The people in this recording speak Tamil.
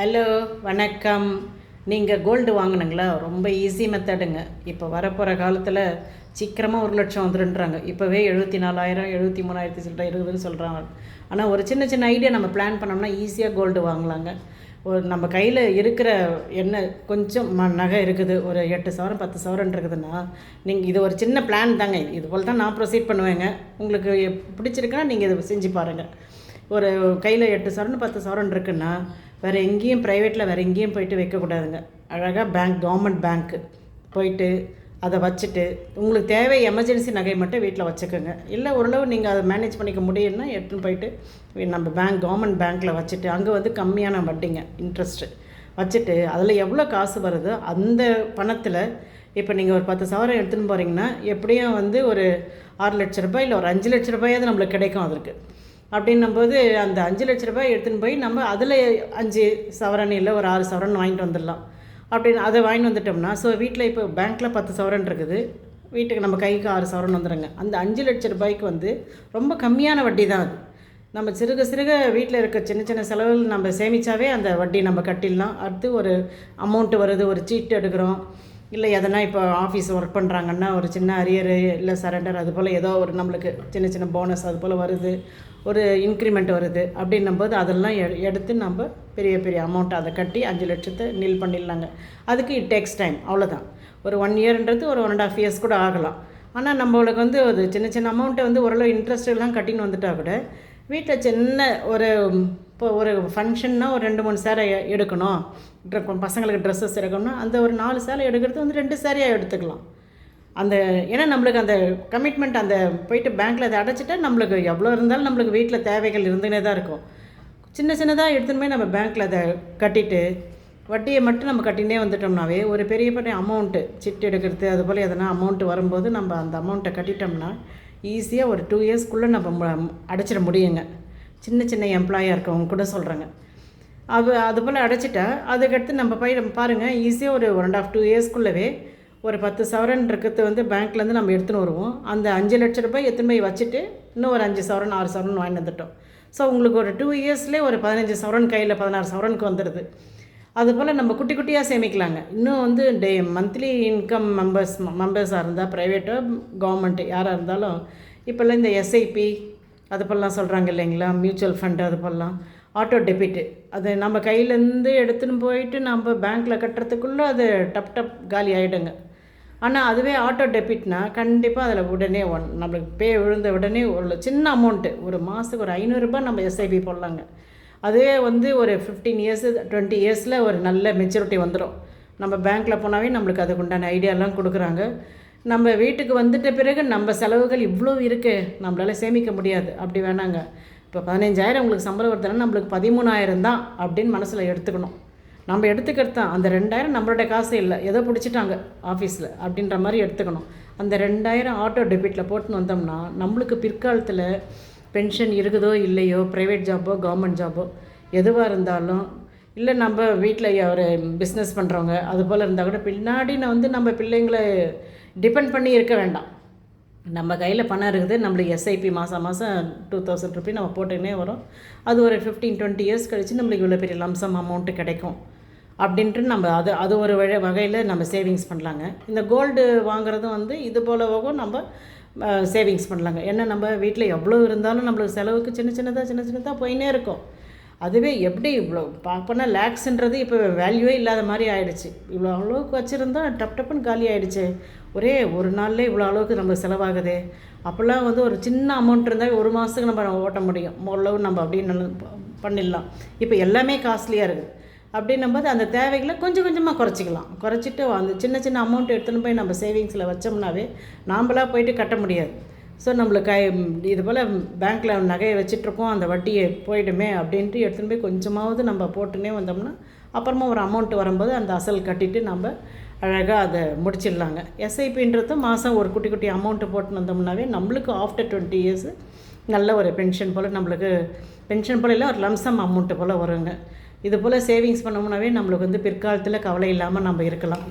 ஹலோ வணக்கம். நீங்கள் கோல்டு வாங்கினுங்களா? ரொம்ப ஈஸி மெத்தடுங்க இப்போ வரப்போகிற காலத்தில் சீக்கிரமாக ஒரு லட்சம் வந்துருன்றாங்க. இப்போவே எழுபத்தி நாலாயிரம் எழுபத்தி மூணாயிரத்தி சில்லற இருக்குதுன்னு சொல்கிறாங்க ஆனால் ஒரு சின்ன சின்ன ஐடியா நம்ம பிளான் பண்ணோம்னா ஈஸியாக கோல்டு வாங்கலாங்க. ஒரு நம்ம கையில் இருக்கிற என்ன கொஞ்சம் ம நகை இருக்குது. ஒரு எட்டு சவரம் பத்து சவரன் இருக்குதுன்னா நீங்கள் இது ஒரு சின்ன பிளான் தாங்க. இது போல் தான் நான் ப்ரொசீட் பண்ணுவேங்க. உங்களுக்கு எப்- பிடிச்சிருக்குன்னா நீங்கள் இதை செஞ்சு பாருங்கள் ஒரு கையில் எட்டு சவரன் பத்து சவரன் இருக்குன்னா வேறு எங்கேயும் ப்ரைவேட்டில் வேறு எங்கேயும் போயிட்டு வைக்கக்கூடாதுங்க அழகாக பேங்க் கவர்மெண்ட் பேங்க்கு போயிட்டு அதை வச்சுட்டு உங்களுக்கு தேவை எமர்ஜென்சி நகை மட்டும் வீட்டில் வச்சுக்கோங்க. இல்லை ஓரளவு நீங்கள் அதை மேனேஜ் பண்ணிக்க முடியும்னா எடுத்துன்னு போயிட்டு நம்ம பேங்க் கவர்மெண்ட் பேங்க்கில் வச்சுட்டு அங்கே வந்து கம்மியான வட்டிங்க இன்ட்ரெஸ்ட்டு வச்சுட்டு அதில் எவ்வளோ காசு வருதோ அந்த பணத்தில் இப்போ நீங்கள் ஒரு பத்து சவரம் எடுத்துன்னு போகிறீங்கன்னா எப்படியும் வந்து ஒரு ஆறு லட்ச ரூபாய் இல்லை ஒரு அஞ்சு லட்ச ரூபாயாவது நம்மளுக்கு கிடைக்கும் அதற்கு. அப்படின்னும்போது அந்த அஞ்சு லட்ச ரூபாய் எடுத்துன்னு போய் நம்ம அதில் அஞ்சு சவரன் இல்லை ஒரு ஆறு சவரன் வாங்கிட்டு வந்துடலாம். அப்படின்னு அதை வாங்கிட்டு வந்துட்டோம்னா ஸோ வீட்டில் இப்போ பேங்க்கில் பத்து சவரன் இருக்குது. வீட்டுக்கு நம்ம கைக்கு ஆறு சவரன் வந்துடுங்க அந்த அஞ்சு லட்ச ரூபாய்க்கு வந்து ரொம்ப கம்மியான வட்டி தான் அது. நம்ம சிறுக சிறுக வீட்டில் இருக்க சின்ன சின்ன செலவுகள் நம்ம சேமித்தாவே அந்த வட்டி நம்ம கட்டிடலாம். அடுத்து ஒரு அமௌண்ட்டு வருது ஒரு சீட்டு எடுக்கிறோம். இல்லை எதனா இப்போ ஆஃபீஸ் ஒர்க் பண்ணுறாங்கன்னா ஒரு சின்ன அரியரு இல்லை சரண்டர் அது போல் ஏதோ ஒரு நம்மளுக்கு சின்ன சின்ன போனஸ் அது போல் வருது ஒரு இன்க்ரிமெண்ட் வருது அப்படின்னும் போது அதெல்லாம் எ- எடுத்து நம்ம பெரிய பெரிய அமௌண்ட் அதை கட்டி அஞ்சு லட்சத்தை நில் பண்ணிடலாங்க. அதுக்கு இட் டேக்ஸ் டைம் அவ்வளோதான் ஒரு ஒன் இயர்ன்றது ஒரு ஒன் அண்ட் ஆஃப் இயர்ஸ் கூட ஆகலாம். ஆனால் நம்மளுக்கு வந்து ஒரு சின்ன சின்ன அமௌண்ட்டை வந்து ஓரளவு இன்ட்ரெஸ்ட் எல்லாம் கட்டின்னு வந்துட்டால் கூட வீட்டில் சின்ன ஒரு இப்போ ஒரு ஃபங்க்ஷன்னா ஒரு ரெண்டு மூணு சேரை எடுக்கணும். பசங்களுக்கு ட்ரெஸ்ஸஸ் எடுக்கணும்னா அந்த ஒரு நாலு சேலை எடுக்கிறது வந்து ரெண்டு சேரையாக எடுத்துக்கலாம். அந்த ஏன்னா நம்மளுக்கு அந்த கமிட்மெண்ட் அந்த போயிட்டு பேங்க்கில் அதை அடைச்சிட்டா நம்மளுக்கு எவ்வளோ இருந்தாலும் நம்மளுக்கு வீட்டில் தேவைகள் இருந்துனே தான் இருக்கும். சின்ன சின்னதாக எடுத்துன்னு போய் நம்ம பேங்க்கில் அதை கட்டிட்டு வட்டியை மட்டும் நம்ம கட்டினே வந்துட்டோம்னாவே ஒரு பெரிய பெரிய அமௌண்ட்டு சிட்டு எடுக்கிறது அது போல் எதனா அமௌண்ட்டு வரும்போது நம்ம அந்த அமௌண்ட்டை கட்டிட்டோம்னா ஈஸியாக ஒரு டூ இயர்ஸ்க்குள்ளே நம்ம அடைச்சிட முடியுங்க. சின்ன சின்ன எம்ப்ளாயாக இருக்கவங்க கூட சொல்கிறாங்க அது அது போல் அடைச்சிட்டா அதுக்கடுத்து நம்ம போய் நம்ம பாருங்கள் ஈஸியாக ஒரு ஒன் அண்ட் ஆஃப் டூ இயர்ஸ்க்குள்ளவே ஒரு பத்து சவரன் இருக்கிறது வந்து பேங்க்லேருந்து நம்ம எடுத்துன்னு வருவோம். அந்த அஞ்சு லட்ச ரூபாய் எடுத்துன்னு போய் வச்சுட்டு இன்னும் ஒரு அஞ்சு சவரன் ஆறு சவரன் வாங்கி வந்துட்டோம். ஸோ உங்களுக்கு ஒரு டூ இயர்ஸ்லேயே ஒரு பதினஞ்சு சவரன் கையில் பதினாறு சவரனுக்கு வந்துடுது. அதுபோல் நம்ம குட்டி குட்டியாக சேமிக்கலாங்க. இன்னும் வந்து டே மந்த்லி இன்கம் மெம்பர்ஸ் மெம்பர்ஸாக இருந்தால் ப்ரைவேட்டோ கவர்மெண்ட்டு யாராக இருந்தாலும் இப்போல்லாம் இந்த எஸ்ஐபி அது போலலாம் சொல்கிறாங்க இல்லைங்களா? மியூச்சுவல் ஃபண்டு அது போலலாம். ஆட்டோ டெபிட்டு அது நம்ம கையிலேருந்து எடுத்துன்னு போயிட்டு நம்ம பேங்க்கில் கட்டுறதுக்குள்ளே அது டப் டப் காலி ஆகிடுங்க ஆனால் அதுவே ஆட்டோ டெபிட்னா கண்டிப்பாக அதில் உடனே ஒன் நம்மளுக்கு பே விழுந்த உடனே ஒரு சின்ன அமௌண்ட்டு ஒரு மாதத்துக்கு ஒரு ஐநூறுரூபா நம்ம எஸ்ஐபி போடலாங்க. அதுவே வந்து ஒரு ஃபிஃப்டீன் இயர்ஸு டுவெண்ட்டி இயர்ஸில் ஒரு நல்ல மெச்சூரிட்டி வந்துடும் நம்ம பேங்க்கில் போனாவே நம்மளுக்கு அதுக்கு உண்டான ஐடியாலாம் கொடுக்குறாங்க. நம்ம வீட்டுக்கு வந்துட்ட பிறகு நம்ம செலவுகள் இவ்வளோ இருக்குது நம்மளால் சேமிக்க முடியாது. அப்படி வேணாங்க. இப்போ பதினஞ்சாயிரம் உங்களுக்கு சம்பளம் வருதுன்னா நம்மளுக்கு பதிமூணாயிரம் தான் அப்படின்னு மனசில் எடுத்துக்கணும். நம்ம எடுத்துக்கிறது தான். அந்த ரெண்டாயிரம் நம்மளோட காசு இல்லை. ஏதோ பிடிச்சிட்டாங்க ஆஃபீஸில் அப்படின்ற மாதிரி எடுத்துக்கணும். அந்த ரெண்டாயிரம் ஆட்டோ டெபிட்டில் போட்டுன்னு வந்தோம்னா நம்மளுக்கு பிற்காலத்தில் பென்ஷன் இருக்குதோ இல்லையோ ப்ரைவேட் ஜாப்போ கவர்மெண்ட் ஜாப்போ எதுவாக இருந்தாலும் இல்லை நம்ம வீட்டில் ஒரு பிஸ்னஸ் பண்ணுறவங்க அது போல் இருந்தால் கூட பின்னாடி நான் வந்து நம்ம பிள்ளைங்களை டிபெண்ட் பண்ணி இருக்க வேண்டாம். நம்ம கையில் பணம் இருக்குது நம்மளுக்கு எஸ்ஐபி மாதம் மாதம் டூ தௌசண்ட் ருபி நம்ம போட்டுக்கினே வரும். அது ஒரு ஃபிஃப்டீன் டுவெண்ட்டி இயர்ஸ் கழிச்சு நம்மளுக்கு இவ்வளோ பெரிய லம்சம் அமௌண்ட்டு கிடைக்கும். அப்படின்ட்டு நம்ம அது அது ஒரு வழி வகையில் நம்ம சேவிங்ஸ் பண்ணலாங்க. இந்த கோல்டு வாங்குறதும் வந்து இது போலவும் நம்ம சேவிங்ஸ் பண்ணலாங்க. ஏன்னா நம்ம வீட்டில் எவ்வளோ இருந்தாலும் நம்மளுக்கு செலவுக்கு சின்ன சின்னதாக சின்ன சின்னதாக போயினே இருக்கும். அதுவே எப்படி இவ்வளோ பார்ப்போன்னா லேக்ஸுன்றது இப்போ வேல்யூவே இல்லாத மாதிரி ஆயிடுச்சு. இவ்வளோ அவ்வளோக்கு வச்சுருந்தா டப் டப்புன்னு காலி ஆயிடுச்சு. ஒரே ஒரு நாள்லேயே இவ்வளோ அளவுக்கு நம்ம செலவாகுதே. அப்போல்லாம் வந்து ஒரு சின்ன அமௌண்ட் இருந்தால் ஒரு மாதத்துக்கு நம்ம ஓட்ட முடியும். ஓரளவு நம்ம அப்படின்னு பண்ணிடலாம். இப்போ எல்லாமே காஸ்ட்லியாக இருக்குது அப்படின்னும்போது அந்த தேவைகளை கொஞ்சம் கொஞ்சமாக குறைச்சிக்கலாம். குறைச்சிட்டு அந்த சின்ன சின்ன அமௌண்ட் எடுத்துன்னு போய் நம்ம சேவிங்ஸில் வச்சோம்னாவே நாம்பளாக போயிட்டு கட்ட முடியாது. ஸோ நம்மளுக்கு கை இது போல் பேங்க்கில் நகையை வச்சிட்ருக்கோம் அந்த வட்டியை போயிடுமே அப்படின்ட்டு எடுத்துன்னு போய் கொஞ்சமாவது நம்ம போட்டுனே வந்தோம்னா அப்புறமா ஒரு அமௌண்ட் வரும்போது அந்த அசல் கட்டிட்டு நம்ம அழகாக அதை முடிச்சிடலாங்க. எஸ்ஐபின்றது மாதம் ஒரு குட்டி குட்டி அமௌண்ட்டு போட்டுன்னு வந்தோம்னாவே நம்மளுக்கு ஆஃப்டர் டுவெண்ட்டி இயர்ஸ் நல்ல ஒரு பென்ஷன் போல் நம்மளுக்கு பென்ஷன் போல இல்லை ஒரு லம்சம் அமௌண்ட்டு போல் வருங்க. இது போல் சேவிங்ஸ் பண்ணோம்னாவே நம்மளுக்கு வந்து பிற்காலத்தில் கவலை இல்லாமல் நம்ம இருக்கலாம்.